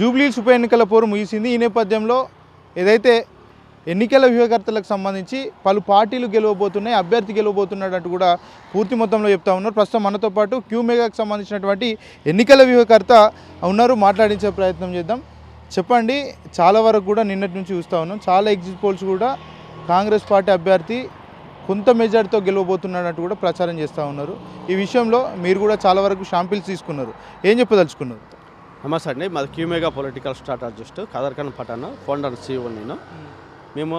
జూబ్లీస్ ఉప ఎన్నికల పోరు ముగిసింది. ఈ నేపథ్యంలో ఏదైతే ఎన్నికల వ్యూహకర్తలకు సంబంధించి పలు పార్టీలు గెలవబోతున్నాయి అభ్యర్థి గెలవబోతున్నాడంటూ కూడా పూర్తి మొత్తంలో చెప్తా ఉన్నారు. ప్రస్తుతం మనతో పాటు క్యూ మెగాకు సంబంధించినటువంటి ఎన్నికల వ్యూహకర్త ఉన్నారు. మాట్లాడించే ప్రయత్నం చేద్దాం. చెప్పండి చాలా వరకు కూడా నిన్నటి నుంచి చూస్తూ ఉన్నాం. చాలా ఎగ్జిట్ పోల్స్ కూడా కాంగ్రెస్ పార్టీ అభ్యర్థి కొంత మెజార్టీతో గెలవబోతున్నాడంటూ కూడా ప్రచారం చేస్తూ ఉన్నారు. ఈ విషయంలో మీరు కూడా చాలా వరకు షాంపిల్స్ తీసుకున్నారు. ఏం చెప్పదలుచుకున్నారు? నమస్తే అండి మాది క్యూమేగా పొలిటికల్ స్ట్రాటజిస్ట్ కదర్కన్ పటాన్ ఫౌండర్ సీఓ నేను. మేము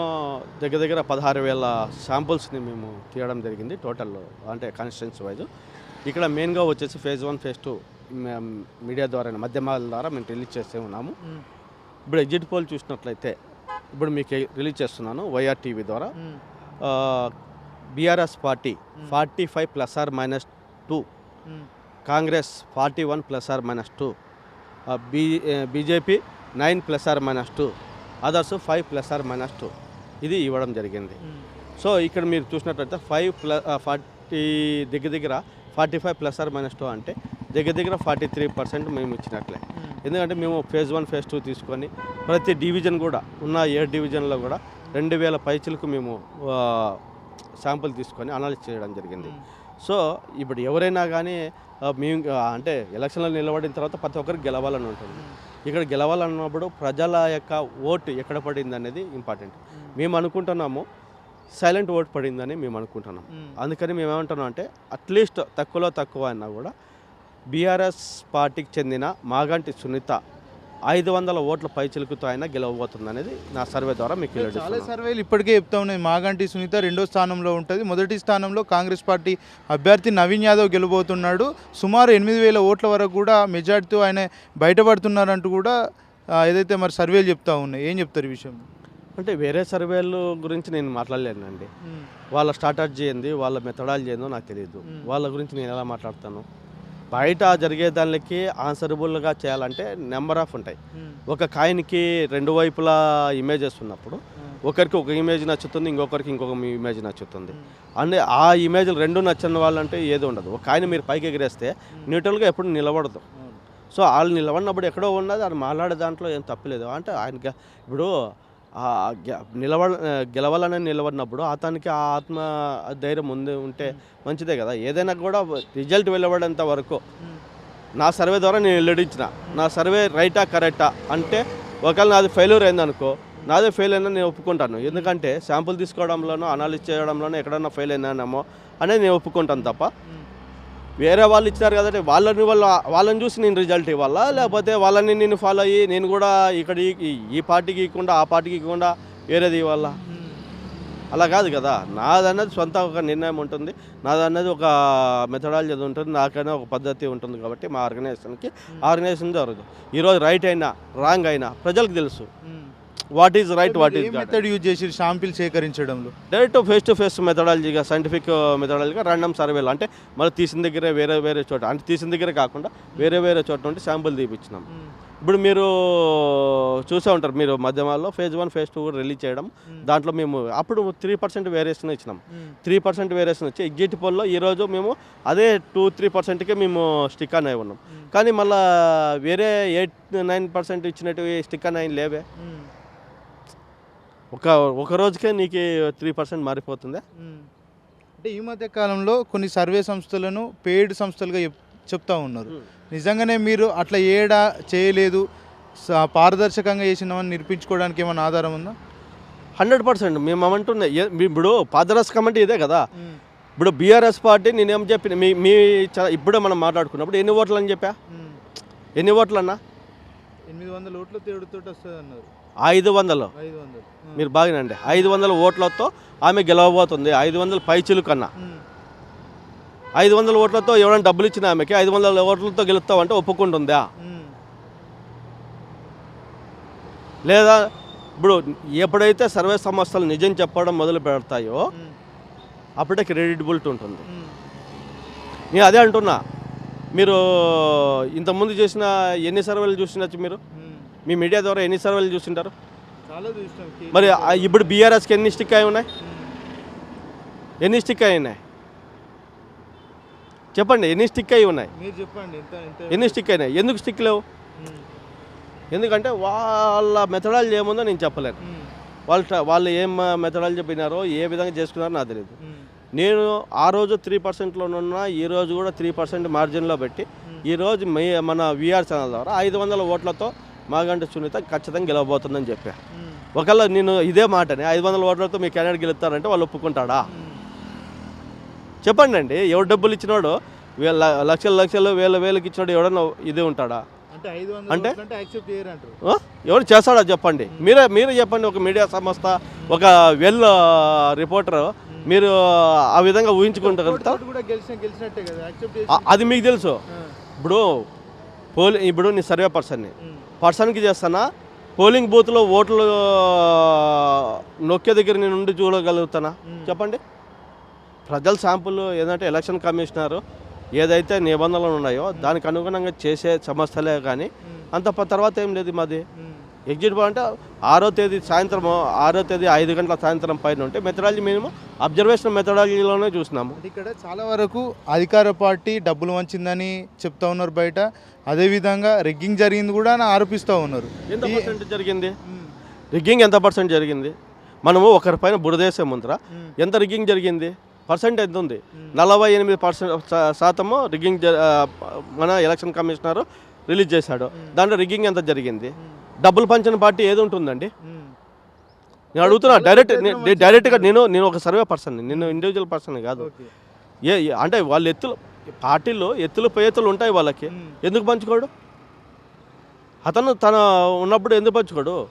దగ్గర దగ్గర పదహారు వేల శాంపుల్స్ని మేము తీయడం జరిగింది టోటల్ అంటే కాన్స్టిట్యున్సీ వైజ్ ఇక్కడ మెయిన్గా వచ్చేసి phase one phase two media ద్వారా మాధ్యమాల ద్వారా మేము రిలీజ్ చేస్తూ ఉన్నాము. ఇప్పుడు ఎగ్జిట్ పోల్ చూసినట్లయితే ఇప్పుడు మీకు రిలీజ్ చేస్తున్నాను వైఆర్ టీవీ ద్వారా. BRS party forty five plus or minus two Congress forty one plus or minus two B BJP nine plus or minus two others five plus or minus two. ఇది ఇవ్వడం జరిగింది. So ఇక్కడ మీరు చూసినట్లయితే five plus forty దగ్గర దగ్గర forty five plus or minus two అంటే దగ్గర దగ్గర ఫార్టీ త్రీ పర్సెంట్ మేము ఇచ్చినట్లే. ఎందుకంటే మేము ఫేజ్ వన్ ఫేజ్ టూ తీసుకొని ప్రతి డివిజన్ కూడా ఉన్న ఏ డివిజన్లో కూడా రెండు వేల పైచులకు మేము శాంపుల్ తీసుకొని అనాలిసిస్ చేయడం జరిగింది. సో ఇప్పుడు ఎవరైనా కానీ మేము అంటే ఎలక్షన్లో నిలబడిన తర్వాత ప్రతి ఒక్కరికి గెలవాలని ఉంటుంది. ఇక్కడ గెలవాలన్నప్పుడు ప్రజల యొక్క ఓటు ఎక్కడ పడింది అనేది ఇంపార్టెంట్. మేము. అనుకుంటున్నాము సైలెంట్ ఓట్ పడిందని మేము అనుకుంటున్నాం. అందుకని మేము ఏమంటున్నాం అంటే అట్లీస్ట్ తక్కువలో తక్కువ అయినా కూడా బీఆర్ఎస్ పార్టీకి చెందిన మాగంటి సునీత ఐదు వందల ఓట్ల పైచిలుకుతో అయినా గెలవబోతుంది అనేది నా సర్వే ద్వారా మీకు చాలా. సర్వేలు ఇప్పటికే చెప్తా ఉన్నాయి. మాగంటి సునీత రెండో స్థానంలో ఉంటుంది. మొదటి స్థానంలో కాంగ్రెస్ పార్టీ అభ్యర్థి నవీన్ యాదవ్ గెలబోతున్నాడు సుమారు ఎనిమిది వేల ఓట్ల వరకు కూడా మెజార్టీతో ఆయన బయటపడుతున్నారంటూ కూడా ఏదైతే మరి సర్వేలు చెప్తా ఉన్నాయి. ఏం చెప్తారు ఈ విషయం? అంటే వేరే సర్వేలు గురించి నేను మాట్లాడలేనండి. వాళ్ళ స్ట్రాటజీ ఏంది? వాళ్ళ మెథడాలజీ ఏందో నాకు తెలియదు. వాళ్ళ గురించి నేను ఎలా మాట్లాడతాను? బయట జరిగే దానికి ఆన్సరబుల్గా చేయాలంటే నెంబర్ ఆఫ్ ఉంటాయి. ఒక కాయిన్కి రెండు వైపులా ఇమేజెస్ ఉన్నప్పుడు ఒకరికి ఒక ఇమేజ్ నచ్చుతుంది ఇంకొకరికి ఇంకొక ఇమేజ్ నచ్చుతుంది. అంటే ఆ ఇమేజ్లు రెండు నచ్చని వాళ్ళంటే ఏది ఉండదు. ఒక కాయిన్ మీరు పైకి ఎగిరేస్తే న్యూట్రల్గా ఎప్పుడు నిలబడదు. సో వాళ్ళు నిలబడినప్పుడు ఎక్కడో ఉన్నది అది మాట్లాడే దాంట్లో ఏం తప్పలేదు అంటే ఆయన ఇప్పుడు నిలబడ గెలవాలని నిలబడినప్పుడు అతనికి ఆ ఆత్మ ధైర్యం ఉంది ఉంటే మంచిదే కదా. ఏదైనా కూడా రిజల్ట్ వెలువడేంత వరకు నా సర్వే ద్వారా నేను వెల్లడించిన. నా సర్వే రైటా కరెక్టా అంటే ఒకవేళ నాది ఫెయిల్యూర్ అయిందనుకో నాదే ఫెయిల్ అయినా నేను ఒప్పుకుంటాను. ఎందుకంటే శాంపుల్ తీసుకోవడంలోనో అనాలిసిస్ చేయడంలోనో ఎక్కడన్నా ఫెయిల్ అయినానేమో అనేది నేను ఒప్పుకుంటాను తప్ప వేరే వాళ్ళు ఇచ్చారు కదంటే వాళ్ళని వాళ్ళ వాళ్ళని చూసి నేను రిజల్ట్ ఇవ్వాలా? లేకపోతే వాళ్ళని నేను ఫాలో అయ్యి నేను కూడా ఇక్కడ ఈ- పార్టీకి ఇవ్వకుండా ఆ పార్టీకి ఇవ్వకుండా వేరేది ఇవ్వాలా? అలా కాదు కదా. నాదన్నది సొంత ఒక నిర్ణయం ఉంటుంది. నాదన్నది ఒక మెథడాలజీ ఉంటుంది. నాకైనా ఒక పద్ధతి ఉంటుంది కాబట్టి మా ఆర్గనైజేషన్కి ఆర్గనైజేషన్ జరగదు. ఈరోజు రైట్ అయినా రాంగ్ అయినా ప్రజలకు తెలుసు. What is right what is method use చేసి షాంపిల్ సేకరించడంలో? డైరెక్ట్ ఫేస్ టు ఫేస్ మెథడాలజీగా సైంటిఫిక్ మెథడాలజీగా ర్యాండమ్ సర్వేలు అంటే మళ్ళీ తీసిన దగ్గరే వేరే వేరే చోట అంటే తీసిన దగ్గరే కాకుండా వేరే వేరే చోట నుండి శాంపుల్ తీపిచ్చినాం. ఇప్పుడు మీరు చూసే ఉంటారు మీరు మధ్యమాల్లో ఫేజ్ వన్ ఫేజ్ టూ కూడా రిలీజ్ చేయడం దాంట్లో మేము అప్పుడు త్రీ పర్సెంట్ వేరియేషన్ ఇచ్చినాం. త్రీ పర్సెంట్ వేరియేషన్ వచ్చి ఎగ్జిట్ పోల్లో ఈరోజు మేము అదే టూ త్రీ పర్సెంట్కే మేము స్టిక్ అనే ఉన్నాం. కానీ మళ్ళీ వేరే ఎయిట్ నైన్ పర్సెంట్ ఇచ్చినట్టు స్టిక్ అనే లేవే. ఒక ఒక రోజుకే నీకు త్రీ పర్సెంట్ మారిపోతుందా? అంటే ఈ మధ్య కాలంలో కొన్ని సర్వే సంస్థలను పెయిడ్ సంస్థలుగా చెప్- చెప్తా ఉన్నారు. నిజంగానే మీరు అట్లా ఏడా చేయలేదు పారదర్శకంగా చేసినామని నిరూపించుకోవడానికి ఏమైనా ఆధారం ఉందా? Hundred percent. మేము మీ- ఇప్పుడు పాదరస్ కమిటీ ఇదే కదా. ఇప్పుడు బీఆర్ఎస్ పార్టీ నేనేం చెప్పిన మీ మీ ఇప్పుడే మనం మాట్లాడుకున్నప్పుడు ఎన్ని ఓట్లు అని చెప్పా ఎన్ని ఓట్లు అన్నా ఎనిమిది వందల ఓట్ల తేడుతో వస్తుంది అన్నారు ఐదు వందలు. ఐదు వందలు. మీరు బాగానండి ఐదు వందల ఓట్లతో ఆమె గెలవబోతుంది. ఐదు వందల పైచిలు కన్నా. ఐదు వందల ఓట్లతో ఎవరైనా డబ్బులు ఇచ్చిన ఆమెకి ఐదు వందల ఓట్లతో గెలుస్తామంటే ఒప్పుకుంటుందా? లేదా ఇప్పుడు ఎప్పుడైతే సర్వే సంస్థలు నిజం చెప్పడం మొదలు పెడతాయో అప్పుడే క్రెడిటబిలిటీ ఉంటుంది. నేను అదే అంటున్నా. మీరు ఇంతకుముందు చేసిన ఎన్ని సర్వేలు చూసినచ్చు మీరు? మీ మీడియా ద్వారా ఎన్ని సర్వేలు చూసింటారు మరి ఇప్పుడు బీఆర్ఎస్కి ఎన్ని స్టిక్ అయి ఉన్నాయి? ఎన్ని స్టిక్ అయి ఉన్నాయి? చెప్పండి ఎన్ని స్టిక్ అయి ఉన్నాయి? ఎన్ని స్టిక్ అయినాయి? ఎందుకు స్టిక్ లేవు? ఎందుకంటే వాళ్ళ మెథడాలజీ ఏముందో నేను చెప్పలేను. వాళ్ళు వాళ్ళు ఏం మెథడాలజీ చెప్పినారో ఏ విధంగా చేసుకున్నారో నాకు తెలియదు. నేను ఆ రోజు త్రీ పర్సెంట్లో ఉన్న ఈ రోజు కూడా త్రీ పర్సెంట్ మార్జిన్లో పెట్టి ఈ రోజు మే మన విఆర్ ఛానల్ ద్వారా ఐదు వందల ఓట్లతో మాగంటి సునీత ఖచ్చితంగా గెలవబోతుందని చెప్పా. ఒకవేళ నేను ఇదే మాటని ఐదు వందల ఓట్లతో మీ క్యాండిడేట్ గెలుస్తారంటే వాళ్ళు ఒప్పుకుంటాడా? చెప్పండి అండి ఎవడు డబ్బులు ఇచ్చినాడు వేల లక్షలు లక్షలు వేల వేలకు ఇచ్చినాడు ఎవడన్నా ఇది ఉంటాడా? అంటే? ఎవరు చేస్తాడా చెప్పండి. మీరే మీరే చెప్పండి ఒక మీడియా సంస్థ ఒక వెల్ రిపోర్టర్ మీరు ఆ విధంగా ఊహించుకుంటారు అది మీకు తెలుసు. ఇప్పుడు పోలి ఇప్పుడు నీ సర్వే పర్సన్ని. పర్సన్కి చేస్తానా? పోలింగ్ బూత్లో ఓట్లు నొక్కే దగ్గర నేను ఉండి చూడగలుగుతానా? చెప్పండి. ప్రజల శాంపుల్ ఏదంటే ఎలక్షన్ కమిషనర్ ఏదైతే నిబంధనలు ఉన్నాయో దానికి అనుగుణంగా చేసే సంస్థలే కానీ అంత తర్వాత ఏం లేదు మాది. ఎగ్జిట్ పోల్ అంటే ఆరో తేదీ సాయంత్రం ఆరో తేదీ ఐదు గంటల సాయంత్రం పైన ఉంటే మెథడాలజీ మేము అబ్జర్వేషన్ మెథడాలజీలోనే చూసినాము. ఇక్కడ చాలా వరకు అధికార పార్టీ డబ్బులు వంచిందని చెప్తా ఉన్నారు బయట. అదేవిధంగా రెగ్గింగ్ జరిగింది కూడా అని ఆరోపిస్తూ ఉన్నారు. ఎంత పర్సెంట్ జరిగింది? రిగ్గింగ్ ఎంత పర్సెంట్ జరిగింది? మనము ఒకరిపైన బురదేశం ముందర. ఎంత రిగ్గింగ్ జరిగింది? పర్సెంట్ ఎంత ఉంది? నలభై ఎనిమిది పర్సెంట్ శాతము రిగ్గింగ్ మన ఎలక్షన్ కమిషనర్ రిలీజ్ చేశాడు. దాంట్లో రిగ్గింగ్ ఎంత జరిగింది? డబ్బులు పంచిన పార్టీ ఏది ఉంటుందండి? నేను అడుగుతున్నా డైరెక్ట్ డైరెక్ట్గా నేను నేను ఒక సర్వే పర్సన్ నేను ఇండివిజువల్ పర్సన్ కాదు. ఏ- అంటే వాళ్ళ ఎత్తులు పార్టీలో ఎత్తులు పేతులు ఉంటాయి వాళ్ళకి. ఎందుకు పంచుకోడు? అతను తన ఉన్నప్పుడు ఎందుకు పంచుకోడు?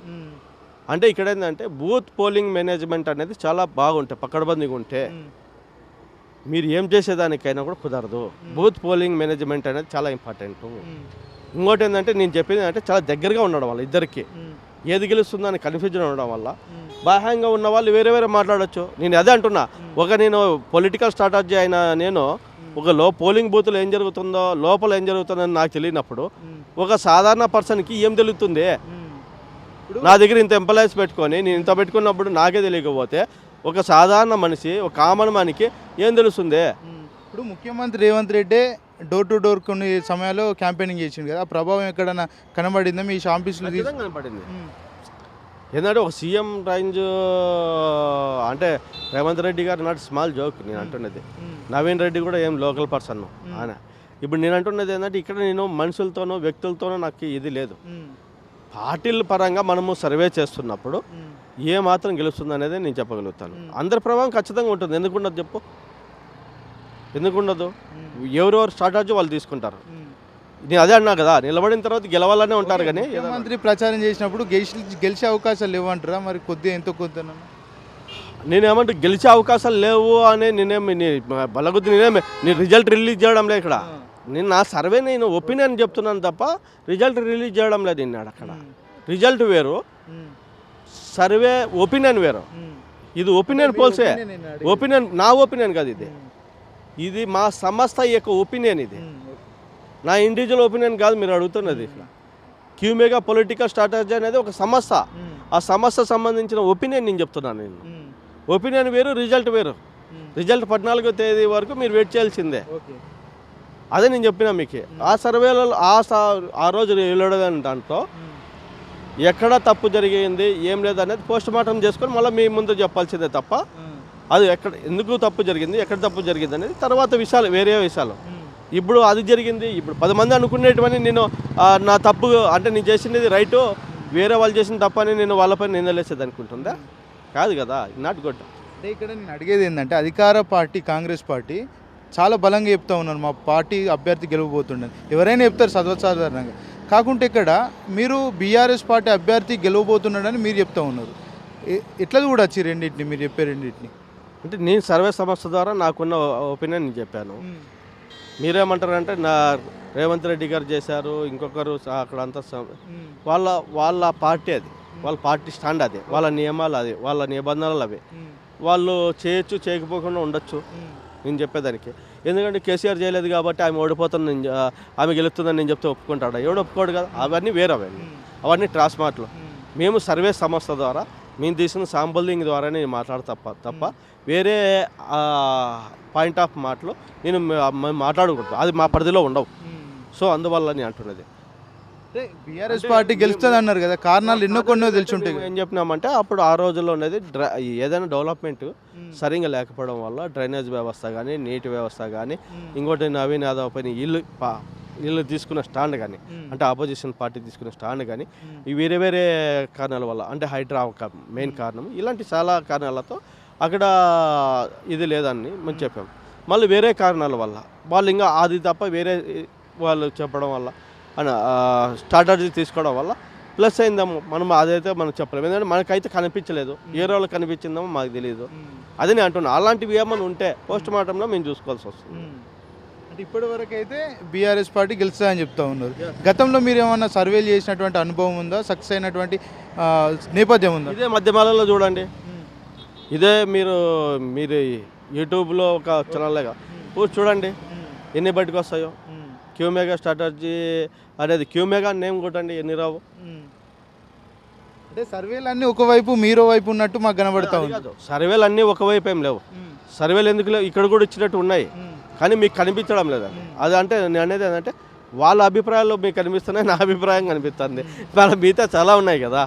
అంటే ఇక్కడ ఏంటంటే బూత్ పోలింగ్ మేనేజ్మెంట్ అనేది చాలా బాగుంటాయి పక్కడబందిగా ఉంటే మీరు ఏం చేసేదానికైనా కూడా కుదరదు. బూత్ పోలింగ్ మేనేజ్మెంట్ అనేది చాలా ఇంపార్టెంట్. ఇంకోటి ఏంటంటే నేను చెప్పింది అంటే చాలా దగ్గరగా ఉండడం వల్ల ఇద్దరికి. ఏది గెలుస్తుందో అని కన్ఫ్యూజన్ ఉండడం వల్ల. బాహ్యంగా ఉన్న వాళ్ళు వేరే వేరే మాట్లాడొచ్చు. నేను అదే అంటున్నా. ఒక నేను పొలిటికల్ స్ట్రాటజీ అయిన నేను ఒక లో పోలింగ్ బూత్లో ఏం జరుగుతుందో లోపల ఏం జరుగుతుందని నాకు తెలియనప్పుడు ఒక సాధారణ పర్సన్కి ఏం తెలుస్తుంది? నా దగ్గర ఇంత ఎంప్లాయీస్ పెట్టుకొని నేను ఇంత పెట్టుకున్నప్పుడు నాకే తెలియకపోతే ఒక సాధారణ మనిషి ఒక కామన్ మనిషికి ఏం తెలుస్తుంది? ఇప్పుడు ముఖ్యమంత్రి Revanth Reddy door to door కొన్ని సమయాల్లో క్యాంపెయినింగ్ చేసిండు కదా ఆ ప్రభావం ఎక్కడన్నా కనబడిందా? మీ ఖచ్చితంగా కనపడింది ఏంటంటే ఒక సీఎం రేంజ్ అంటే రేవంత్ రెడ్డి గారు నాట్ స్మాల్ జోక్ నేను అంటున్నది. నవీన్ రెడ్డి కూడా ఏం లోకల్ పర్సన్. ఆయన. ఇప్పుడు నేను అంటున్నది ఏంటంటే ఇక్కడ నేను మనుషులతోనో వ్యక్తులతోనో నాకు ఇది లేదు. పార్టీల పరంగా మనము సర్వే చేస్తున్నప్పుడు ఏ మాత్రం గెలుస్తుంది అనేది నేను చెప్పగలుగుతాను. అందరి ప్రభావం ఖచ్చితంగా ఉంటుంది. ఎందుకు ఉండదు చెప్పు? ఎందుకు ఉండదు ఎవరెవరు స్ట్రాటజీ వాళ్ళు తీసుకుంటారు. నేను అదే అన్నా కదా నిలబడిన తర్వాత గెలవాలనే ఉంటారు కానీ ముఖ్యమంత్రి ప్రచారం చేసినప్పుడు గెలిచి గెలిచే అవకాశాలు లేవంటారా? మరి కొద్దిగా ఎంతో కొద్ది నేనేమంటే గెలిచే అవకాశాలు లేవు అని నేనేం నీ బలగుద్ది నేనేం నీ రిజల్ట్ రిలీజ్ చేయడం లేదు ఇక్కడ. నేను నా సర్వే నేను ఒపీనియన్ చెప్తున్నాను తప్ప రిజల్ట్ రిలీజ్ చేయడం లేదు నిన్నాడు అక్కడ. రిజల్ట్ వేరు. సర్వే ఒపీనియన్ వేరు. ఇది ఒపీనియన్ పోల్సే. ఒపీనియన్ నా ఒపీనియన్ కాదు ఇది. ఇది మా సంస్థ యొక్క ఒపీనియన్ ఇది. నా ఇండివిజువల్ ఒపీనియన్ కాదు మీరు అడుగుతున్నది. ఇక్కడ క్యూమేగా పొలిటికల్ స్ట్రాటజీ అనేది ఒక సంస్థ. ఆ సంస్థ సంబంధించిన ఒపీనియన్ నేను చెప్తున్నాను నేను. ఒపీనియన్ వేరు రిజల్ట్ వేరు. రిజల్ట్ పద్నాలుగో తేదీ వరకు మీరు వెయిట్ చేయాల్సిందే. ఓకే. అదే నేను చెప్పినా మీకు. ఆ సర్వేలో ఆ ఆ రోజు వెళ్ళడని దాంట్లో ఎక్కడ తప్పు జరిగింది ఏం లేదు అనేది పోస్ట్ మార్టం చేసుకొని మళ్ళీ మీ ముందు చెప్పాల్సిందే తప్ప అది ఎక్కడ ఎందుకు తప్పు జరిగింది ఎక్కడ తప్పు జరిగింది అనేది తర్వాత విషయాలు వేరే విషయాలు. ఇప్పుడు అది జరిగింది ఇప్పుడు పది మంది అనుకునేటివని నేను నా తప్పు అంటే నేను చేసినది రైటు వేరే వాళ్ళు చేసిన తప్పని నేను వాళ్ళపై నిందలేసేది అనుకుంటుందా? కాదు కదా నాట్ గుడ్ అంటే ఇక్కడ నేను అడిగేది ఏంటంటే అధికార పార్టీ కాంగ్రెస్ పార్టీ చాలా బలంగా చెప్తా ఉన్నారు. మా పార్టీ అభ్యర్థి గెలవబోతుండని. ఎవరైనా చెప్తారు సర్వసాధారణంగా. కాకుంటే ఇక్కడ మీరు బీఆర్ఎస్ పార్టీ అభ్యర్థి గెలవబోతున్నాడని మీరు చెప్తా ఉన్నారు. ఎట్లా చూడొచ్చు రెండింటిని మీరు చెప్పే రెండింటిని? అంటే నేను సర్వే సంస్థ ద్వారా నాకున్న ఒపీనియన్ నేను చెప్పాను. మీరేమంటారంటే నా రేవంత్ రెడ్డి గారు చేశారు ఇంకొకరు అక్కడ అంతా వాళ్ళ వాళ్ళ పార్టీ అది. వాళ్ళ పార్టీ స్టాండ్ అది. వాళ్ళ నియమాలు అది. వాళ్ళ నిబంధనలు అవి. వాళ్ళు చేయొచ్చు చేయకపోకుండా ఉండొచ్చు. నేను చెప్పేదానికి. ఎందుకంటే కేసీఆర్ చేయలేదు కాబట్టి ఆమె ఓడిపోతుంది నేను ఆమె గెలుస్తుందని నేను చెప్తే ఒప్పుకుంటాడా? ఎవడు ఒప్పుకోడు కదా? అవన్నీ వేరే అవన్నీ ట్రాన్స్మార్ట్లు మేము సర్వే సంస్థ ద్వారా మేము తీసిన సాంబలింగ్ ద్వారానే నేను మాట్లాడ తప్ప తప్ప వేరే పాయింట్ ఆఫ్ మాటలు నేను మాట్లాడకూడదు. అది మా పరిధిలో ఉండవు. సో అందువల్ల నేను అంటున్నది. బీఆర్ఎస్ పార్టీ గెలుస్తుంది అన్నారు కదా కారణాలు ఎన్నో కొన్నో తెలిసి ఉంటాయి ఏం చెప్పినామంటే అప్పుడు ఆ రోజుల్లో అనేది డ్రై ఏదైనా డెవలప్మెంట్ సరిగా లేకపోవడం వల్ల డ్రైనేజ్ వ్యవస్థ కానీ నీటి వ్యవస్థ కానీ ఇంకోటి నవీన్ యాదవ్ పైన ఇల్లు వీళ్ళు తీసుకున్న స్టాండ్ కానీ అంటే ఆపోజిషన్ పార్టీ తీసుకున్న స్టాండ్ కానీ ఈ వేరే వేరే కారణాల వల్ల అంటే హైడ్రా ఒక మెయిన్ కారణం. ఇలాంటి చాలా కారణాలతో అక్కడ ఇది లేదని మేము చెప్పాం. మళ్ళీ వేరే కారణాల వల్ల వాళ్ళు ఇంకా అది తప్ప వేరే వాళ్ళు చెప్పడం వల్ల స్ట్రాటజీ తీసుకోవడం వల్ల ప్లస్ అయిందేమో మనం అదైతే మనం చెప్పలేము. ఎందుకంటే మనకైతే కనిపించలేదు. ఏ రోజు కనిపించిందేమో మాకు తెలియదు అది నేను అంటున్నా అలాంటివి ఏమైనా ఉంటే పోస్ట్ మార్టంలో మేము చూసుకోవాల్సి వస్తుంది. అంటే ఇప్పటి వరకు అయితే బీఆర్ఎస్ పార్టీ గెలుస్తుందని చెప్తా ఉన్నారు. గతంలో మీరు ఏమన్నా సర్వేలు చేసినటువంటి అనుభవం ఉందా? సక్సెస్ అయినటువంటి నేపథ్యం ఉందా? ఇదే మధ్యమాలలో చూడండి. ఇదే మీరు మీరు యూట్యూబ్లో ఒక ఛానల్గా చూడండి. ఎన్ని బయటకు వస్తాయో. క్యూమేగా స్ట్రాటజీ అనేది క్యూమేగా నేమ్ కొట్టండి ఎన్ని రావు? అంటే సర్వేలు అన్నీ ఒకవైపు మీరో వైపు ఉన్నట్టు మాకు కనబడతా ఉంది. సర్వేలు అన్నీ ఒకవైపు ఏం లేవు. సర్వేలు ఎందుకు లేవు? ఇక్కడ కూడా ఇచ్చినట్టు ఉన్నాయి. కానీ మీకు కనిపించడం లేదండి అది అంటే నేను అనేది ఏంటంటే వాళ్ళ అభిప్రాయాల్లో మీకు కనిపిస్తున్నాయి నా అభిప్రాయం కనిపిస్తుంది. వాళ్ళ మిగతా చాలా ఉన్నాయి కదా.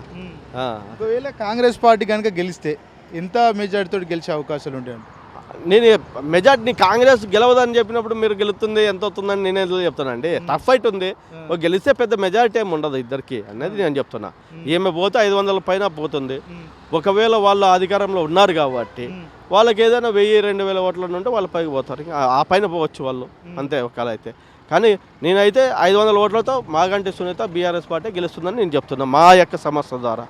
ఒకవేళ కాంగ్రెస్ పార్టీ కనుక గెలిస్తే ఎంత మెజార్టీతో గెలిచే అవకాశాలు ఉంటాయండి? నేను మెజార్టీ కాంగ్రెస్ గెలవదని చెప్పినప్పుడు మీరు గెలుస్తుంది ఎంత అవుతుందని నేను ఎందుకు చెప్తానండి? టఫ్ ఫైట్ ఉంది. గెలిస్తే పెద్ద మెజారిటీ ఏమి ఉండదు ఇద్దరికి అనేది నేను చెప్తున్నా. ఈమె పోతే ఐదు వందల పైన పోతుంది. ఒకవేళ వాళ్ళు అధికారంలో ఉన్నారు కాబట్టి వాళ్ళకి ఏదైనా వెయ్యి రెండు వేల ఓట్ల నుండి వాళ్ళ పైకి పోతారు. ఆ పైన పోవచ్చు వాళ్ళు. అంతే ఒకవేళ అయితే. కానీ నేనైతే ఐదు వందల ఓట్లతో మాగంటి సునీత బీఆర్ఎస్ పార్టీ గెలుస్తుందని నేను చెప్తున్నా మా యొక్క సమస్య ద్వారా.